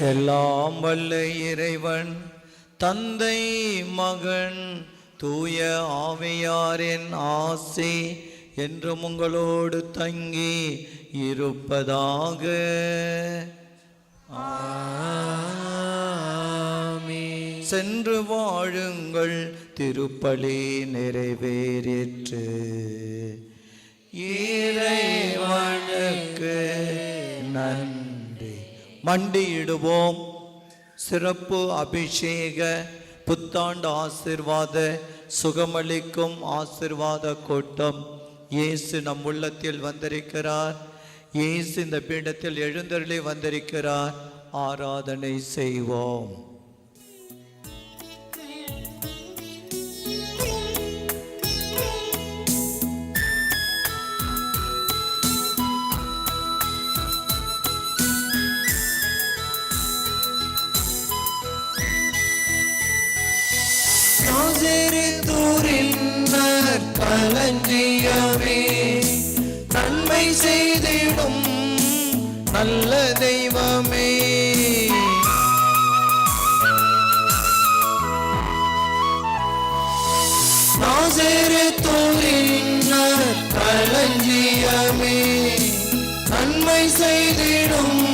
எல்லாம் வல்ல இறைவன் தந்தை மகன் தூய ஆவியாரின் ஆசி என்றும் உங்களோடு தங்கி இருப்பதாக. சென்று வாழுங்கள் திருப்பலி நிறைவேறிற்று. இறைவனுக்கு மண்டியிடுவோம். சிறப்பு அபிஷேக புத்தாண்டு ஆசிர்வாத சுகமளிக்கும் ஆசிர்வாத கூட்டம். இயேசு நம் உள்ளத்தில் வந்திருக்கிறார். இயேசு இந்த பீடத்தில் எழுந்தருளி வந்திருக்கிறார். ஆராதனை செய்வோம். களஞ்சியமே நன்மை செய்திடும் நல்ல தெய்வமே. தூரின்னர் களஞ்சியமே. நன்மை செய்திடும்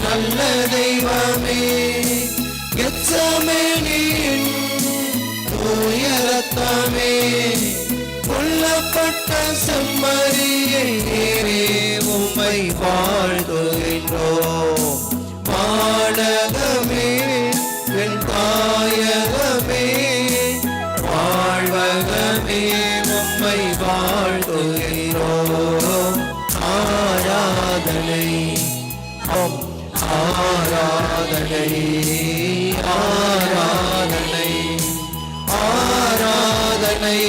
நல்ல தெய்வமே. கெச்சமேனியின் உயரத்தமே. கொல்லப்பட்ட செம்மறியை ஏறே உம்மை வாழ்த்துகின்றோம் பாடகமே என் தாயகமே வாழ்வகமே உம்மை வாழ்த்துகிறோம் ஆராதனை ஆம் ஆராதனை ஆராதனை ஆராதனை ஆராதனை.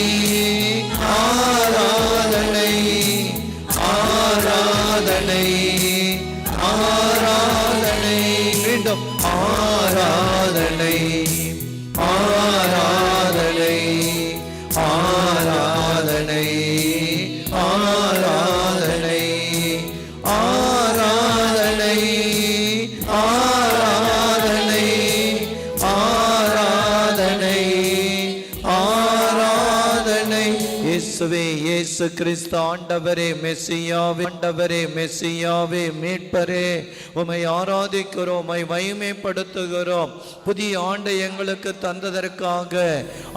இயேசு கிறிஸ்து ஆண்டவரே மெஸ்ஸியாவே ஆண்டவரே மெஸ்ஸியாவே மீட்பரே. உமை ஆராதிக்கிறோம் உமை மகிமைப்படுத்துகிறோம். புதிய ஆண்டை எங்களுக்கு தந்ததற்காக.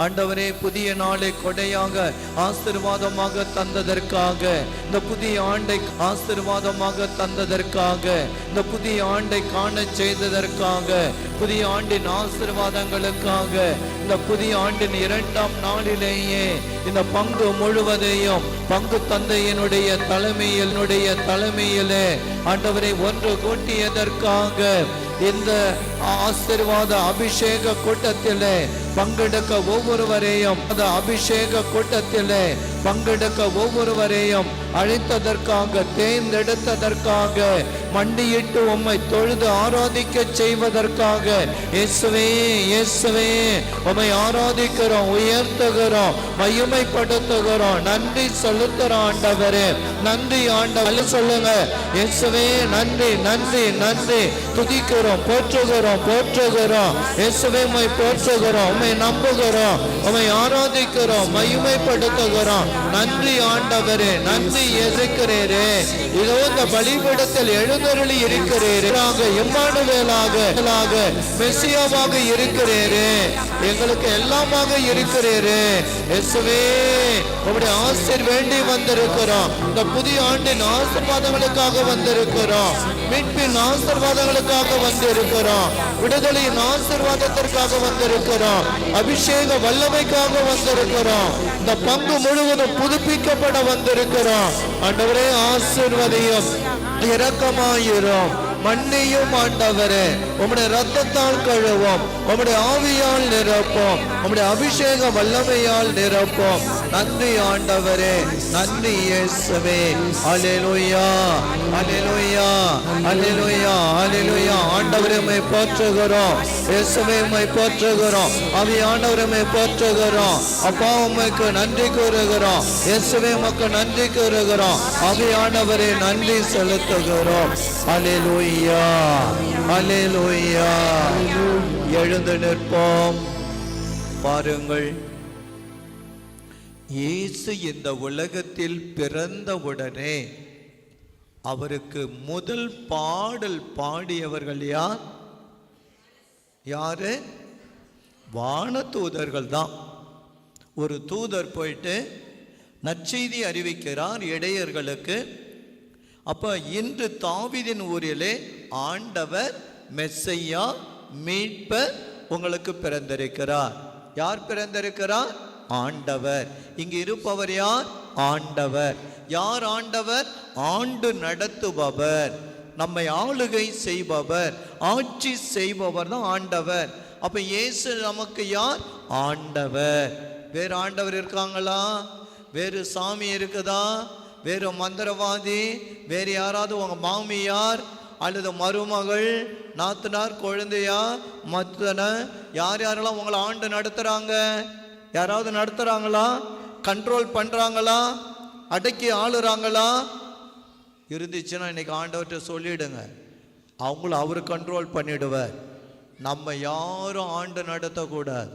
ஆண்டவரே புதிய நாளை கொடையாக ஆசீர்வாதமாக தந்ததற்காக. இந்த புதிய ஆண்டை ஆசீர்வாதமாக தந்ததற்காக. இந்த புதிய ஆண்டை காண செய்ததற்காக. புதிய ஆண்டின் ஆசீர்வாதங்களுக்காக. இந்த புதிய ஆண்டின் இரண்டாம் நாளிலேயே இந்த பங்கு முழுவதையும் பங்கு தந்தையினுடைய தலைமையினுடைய தலைமையிலே ஆண்டவரை ஒன்று கூட்டியதற்காக இந்த ஆசீர்வாத அபிஷேக கூட்டத்திலே பங்கெடுக்க ஒவ்வொருவரையும் அந்த அபிஷேக கூட்டத்திலே பங்கெடுக்க ஒவ்வொருவரையும் அழைத்ததற்காக தேர்ந்தெடுத்ததற்காக மண்டியிட்டு உம்மை தொழுது ஆராதிக்க செய்வதற்காக இயேசுவே இயேசுவே உம்மை ஆராதிக்கிறோம் உயர்த்துகிறோம் மகிமைப்படுத்துகிறோம். நன்றி செலுத்துகிறோம் ஆண்டவரே நன்றி ஆண்டவர் சொல்லுங்க இயேசுவே நன்றி நன்றி நன்றி. துதிக்கிறோம் போற்றுகிறோம் போற்றுகிறோம். இயேசுவே உம்மை போற்றுகிறோம் உம்மை நம்புகிறோம். உம்மை ஆராதிக்கிறோம். மகிமைப்படுத்துகிறோம். நன்றி ஆண்டவரே நன்றி எதிர்க்கிறேரே. இதோ இந்த பலிபீடத்தில் எழுந்தருளி இருக்கிறீரே. எம்மானுவேலாக மெஸ்ஸியாவாக இருக்கிறேரே. எங்களுக்கு எல்லாமாக இருக்கிறேரே. எஸ்வே உங்களுடைய ஆசிர் வேண்டி வந்திருக்கிறோம். இந்த புதிய ஆண்டின் ஆசீர்வாதங்களுக்காக வந்திருக்கிறோம். மீட்பின் ஆசீர்வாதங்களுக்காக வந்திருக்கிறோம். விடுதலையின் ஆசீர்வாதத்திற்காக வந்திருக்கிறோம். அபிஷேக வல்லமைக்காக வந்திருக்கிறோம். இந்த பங்கு முழுவதும் புதுப்பிக்கப்பட வந்திருக்கிறோம். ஆண்டவரே ஆசிர்வதையும் இரக்கமாயிரும். மண்ணையும் ஆண்டவரே. உம்முடைய ரத்தத்தால் கழுவோம். உம்முடைய ஆவியால் நிரப்போம். உம்முடைய அபிஷேக வல்லமையால் நிரப்போம். நன்றி ஆண்டவரே. நன்றி இயேசுவே. அலிலுயா அலிலுயா அலிலுயா அலிலுயா ஆண்டவரே போற்றுகிறோம். இயேசுவே உம்மை போற்றுகிறோம். அவியானவரமை போற்றுகிறோம். அப்பா உம்மைக்கு நன்றி கூறுகிறோம். இயேசுவே உமக்கு நன்றி கூறுகிறோம். அவையானவரை நன்றி செலுத்துகிறோம். அல்லேலூயா அல்லேலூயா எழுந்து நிற்போம். பாருங்கள். இயேசு இந்த உலகத்தில் பிறந்தவுடனே அவருக்கு முதல் பாடல் பாடியவர்கள் யார்? யார்? வான தூதர்கள் தான். ஒரு தூதர் போயிட்டு நற்செய்தி அறிவிக்கிறார் இடையர்களுக்கு. அப்போ இன்று தாவிதின் ஊரிலே ஆண்டவர் மெஸ்ஸையா மீட்பர் உங்களுக்கு பிறந்திருக்கிறார். யார் பிறந்திருக்கிறார்? ஆண்டவர். இங்கு இருப்பவர் யார்? ஆண்டவர். யார் ஆண்டவர்? ஆண்டு நடத்துபவர். நம்மை ஆளுகை செய்பவர் ஆட்சி செய்பவர் தான் ஆண்டவர். அப்ப இயேசு நமக்கு யார்? ஆண்டவர். வேறு ஆண்டவர் இருக்காங்களா? வேறு சாமி இருக்குதா? வேறு மந்திரவாதி? வேறு யாராவது உங்கள் மாமியார் அல்லது மருமகள் நாத்தனார் குழந்தையா? மத்தன யார் யாரெல்லாம் உங்களை ஆண்டு நடத்துகிறாங்க யாராவது நடத்துகிறாங்களா கண்ட்ரோல் பண்ணுறாங்களா அடக்கி ஆளுறாங்களா? இருந்துச்சுன்னா இன்னைக்கு ஆண்டவர்கிட்ட சொல்லிடுங்க. அவங்கள அவர் கண்ட்ரோல் பண்ணிடுவார். நம்ம யாரும் ஆண்டு நடத்தக்கூடாது.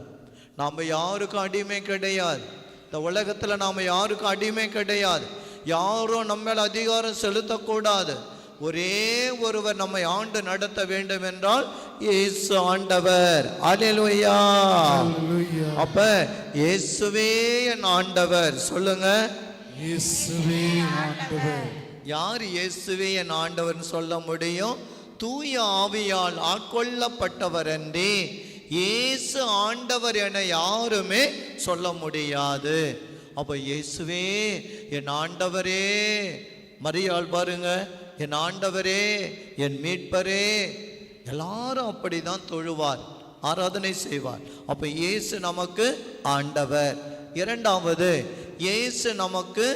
நம்ம யாருக்கும் அடிமை கிடையாது. இந்த உலகத்தில் நாம் யாருக்கும் அடிமை கிடையாது. யாரும் நம்ம மேல அதிகாரம் செலுத்தக்கூடாது. ஒரே ஒருவர் நம்மை ஆண்டு நடத்த வேண்டும் என்றால் இயேசு ஆண்டவர். அல்லேலூயா அப்ப இயேசுவே என் ஆண்டவர். சொல்லுங்க. இயேசுவே ஆண்டவர். யார் இயேசுவே என் ஆண்டவர்னு சொல்ல முடியும்? தூய ஆவியால் ஆட்கொள்ளப்பட்டவர் என்றே இயேசு ஆண்டவர் என யாருமே சொல்ல முடியாது. அப்போ இயேசுவே என் ஆண்டவரே மரியாள் பாருங்க என் ஆண்டவரே என் மீட்பரே. எல்லாரும் அப்படிதான் தொழுவார் ஆராதனை செய்வார். அப்போ இயேசு நமக்கு ஆண்டவர். இரண்டாவது இயேசு நமக்கு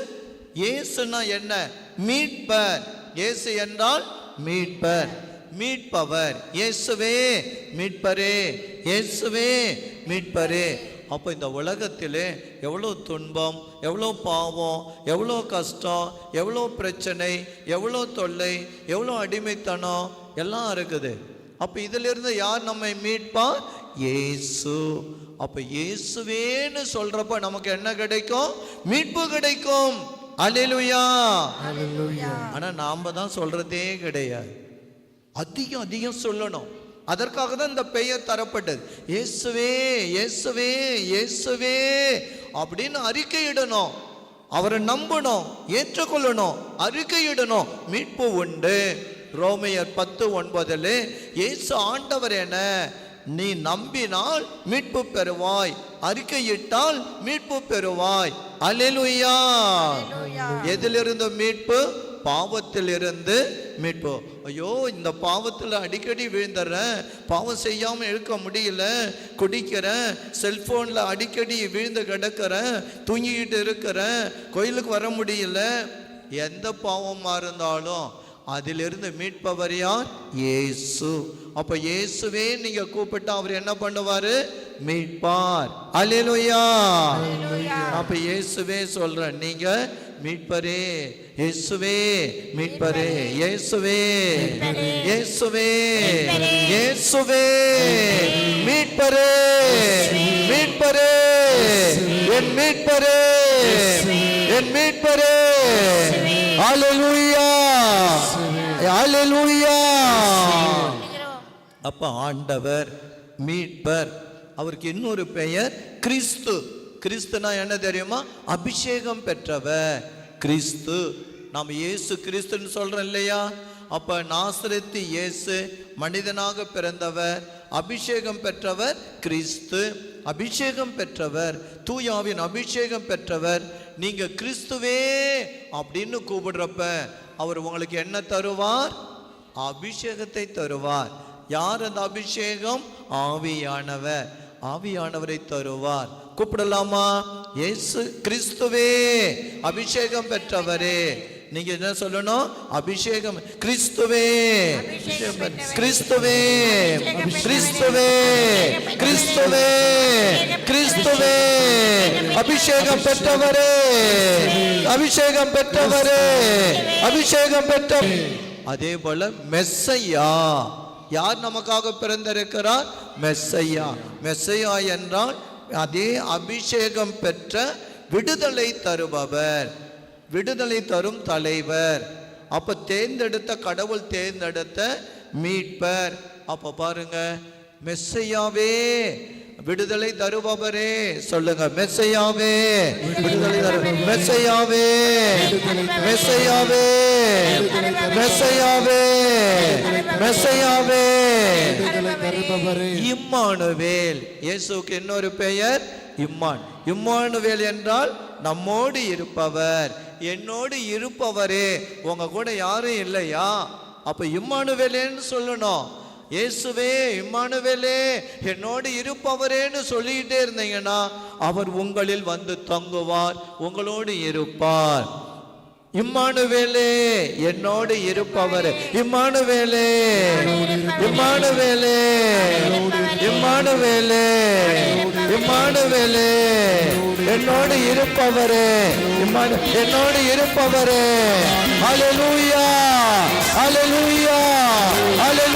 இயேசுனா என்ன? மீட்பர். இயேசு என்றால் மீட்பர். மீட்பவர். இயேசுவே மீட்பரே. இயேசுவே மீட்பரே. அப்போ இந்த உலகத்திலே எவ்வளோ துன்பம் எவ்வளோ பாவம் எவ்வளோ கஷ்டம் எவ்வளோ பிரச்சனை எவ்வளோ தொல்லை எவ்வளோ அடிமைத்தனம் எல்லாம் இருக்குது. அப்போ இதிலிருந்து யார் நம்மை மீட்பா? இயேசு. அப்போ இயேசுவேன்னு சொல்கிறப்ப நமக்கு என்ன கிடைக்கும்? மீட்பு கிடைக்கும். ஹalleluya ஆனா நாம தான் சொல்றதே கிடையாது. அதிகம் அதிகம் சொல்லணும். அதற்காக தான் இந்த பெயர் தரப்பட்டது. இயேசுவே இயேசுவே இயேசுவே அப்படின்னு அறிக்கையிடணும். அவரை நம்பணும் ஏற்றுக்கொள்ளணும் அறிக்கையிடணும். மீட்பு உண்டு. ரோமையர் பத்து ஒன்பதில் இயேசு ஆண்டவர் என நீ நம்பினால் மீட்பு பெறுவாய். அறிக்கையிட்டால் மீட்பு பெறுவாய். அல்லேலூயா. எதிலிருந்து மீட்பு? பாவத்திலிருந்து மீட்பு. ஐயோ இந்த பாவத்தில் அடிக்கடி விழுந்துடுறேன் பாவம் செய்யாமல் இருக்க முடியல. குடிக்கிறேன். செல்போனில் அடிக்கடி விழுந்து கிடக்கிறேன். தூங்கிக்கிட்டு இருக்கிறேன். கோயிலுக்கு வர முடியல. எந்த பாவமாக இருந்தாலும் அதிலிருந்து மீட்பவர் யார்? இயேசு. அப்ப இயேசுவே நீங்க கூப்பிட்டா அவர் என்ன பண்ணுவாரு? மீட்பார். அல்லேலூயா அப்ப இயேசுவே சொல்றேன் நீங்க மீட்பரே இயேசுவே மீட்பரே இயேசுவே இயேசுவே இயேசுவே மீட்பரே. மீட்பரே என் மீட்பரே என் மீட்பரே. அல்லேலூயா அல்லேலூயா அப்ப ஆண்டவர் மீட்பர் அவருக்கு இன்னொரு பெயர் கிறிஸ்து. கிறிஸ்துனா என்ன தெரியுமா? அபிஷேகம் பெற்றவர். கிறிஸ்து. நாம் இயேசு கிறிஸ்துன்னு சொல்கிறோம் இல்லையா? அப்போ நாசரத்து இயேசு மனிதனாக பிறந்தவர். அபிஷேகம் பெற்றவர் கிறிஸ்து. அபிஷேகம் பெற்றவர். தூயாவின் அபிஷேகம் பெற்றவர். நீங்கள் கிறிஸ்துவே அப்படின்னு கூப்பிடுறப்ப அவர் உங்களுக்கு என்ன தருவார்? அபிஷேகத்தை தருவார். யார் அந்த அபிஷேகம்? ஆவியானவர். ஆவியானவரை தருவார். கூப்பிடலாமா? இயேசு கிறிஸ்துவே அபிஷேகம் பெற்றவரே. நீங்க என்ன சொல்லணும்? அபிஷேகம் கிறிஸ்துவே. கிறிஸ்துவே கிறிஸ்துவே கிறிஸ்துவே கிறிஸ்துவே. அபிஷேகம் பெற்றவரே அபிஷேகம் பெற்றவரே அபிஷேகம் பெற்ற அதே போல மெஸ்ஸையா. யார் நமக்காக பிறந்திருக்கிறார்? மெஸ்ஸையா. மெஸ்ஸையா என்றால் அதே அபிஷேகம் பெற்ற விடுதலை தருபவர். விடுதலை தரும் தலைவர். அப்போ தேர்ந்தெடுத்த கடவுள் தேர்ந்தெடுத்த மீட்பர். அப்போ பாருங்க மெஸ்ஸையாவே விடுதலை தருபவரே சொல்லுங்க மெஸ்ஸையாவே. விடுதலை தரு மெஸ்ஸையாவே. மெஸ்ஸையாவே. மெஸ்ஸையாவே. மெஸ்ஸையாவே. விடுதலை இம்மானுவேல். இயேசுக்கு இன்னொரு பெயர் இம்மான். இம்மானுவேல் என்றால் நம்மோடு இருப்பவர். என்னோடு இருப்பவரே. உங்க கூட யாரும் இல்லையா? அப்ப இம்மானுவேலேன்னு சொல்லணும். இயேசுவே இம்மானுவேலே என்னோடு இருப்பவரேன்னு சொல்லிக்கிட்டே இருந்தீங்கன்னா அவர் உங்களில் வந்து தங்குவார் உங்களோடு இருப்பார். இம்மானுவேலே என்னோடு இருப்பவர். இம்மானுவேலே இம்மானுவேலே இம்மானுவேலே இம்மானுவேலே என்னோடு இருப்பவரே இம்மானு என்னோடு இருப்பவரே. அலலூயா அலலூயா அலலூயா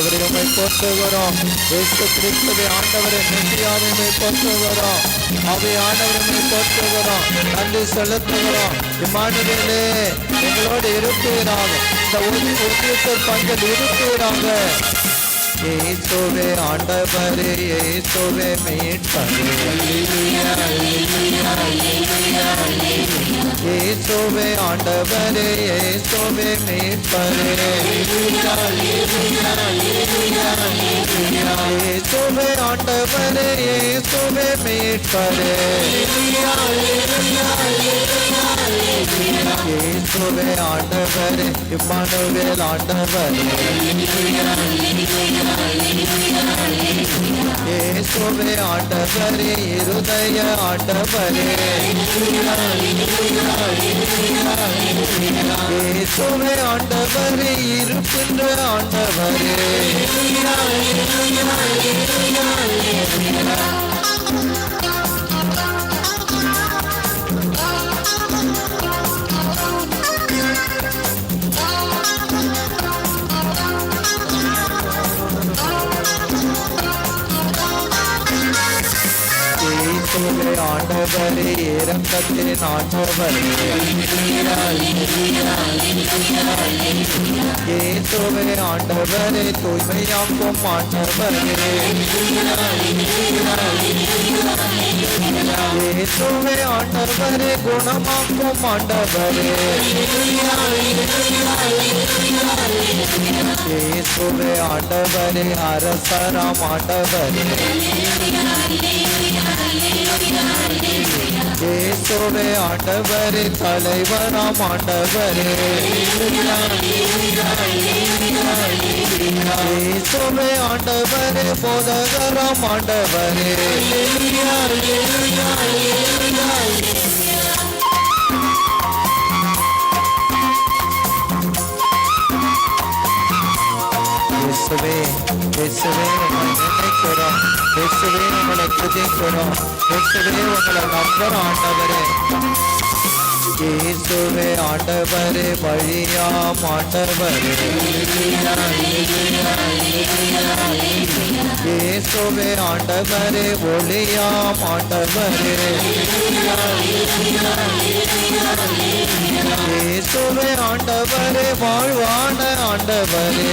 ஆண்டவரை உண்மை போற்றுகிறோம். இயேசு கிறிஸ்துவை ஆண்டவரை மெசியாவை போற்றுகிறோம். அவை ஆண்டவரை போற்றுகிறோம். நன்றி செலுத்துகிறோம். இம்மானுவேலே எங்களோடு இருப்பீராக. இந்த ஒளி ஒளியத்தில் பங்கில் இருப்பீராக. இயேசுவே ஆண்டவரே இயேசுவே மீட்பரே. அல்லேலூயா அல்லேலூயா அல்லேலூயா அல்லேலூயா இயேசுவே ஆண்டவரே இயேசுவே மீட்பரே. இயேசுவே ஆண்டவரே இயேசுவே மீட்பரே. இயேசுவே ஆண்டவரே இம்மானுவேல் ஆண்டவரே. இயேசுவே ஆண்டவரே இருதய ஆண்டவரே. இயேசுவே ஆண்டவரே இருக்கின்ற ஆண்டவரே Thank you. ஆண்டவரே இரக்கத்தின் ஆண்டவரே இயேசுவே ஆண்டவரே தூய்மையாக்கும் ஆண்டவரே இயேசுவே ஆண்டவரே குணமாக்கும் ஆண்டவரே இயேசுவே ஆண்டவரே அரசராம் ஆண்டவரே இயேசுவே ஆண்டவரே தலைவராம் ஆண்டவரே. இயேசுவே ஆண்டவரே போதகராம் ஆண்டவரே. இயேசுவே இயேசுவே நினைக்கிறோம் இயேசுவே உங்களை துதிக்கிறோம். இயேசுவே உங்களை நம்புறோம் ஆண்டவரே. இயேசுவே ஆண்டவரே வழியாம் ஆண்டவரே இயேசுவே ஆண்டவரே ஒளியாம் ஆண்டவரே இயேசுவே ஆண்டவரே வாழ்வான ஆண்டவரே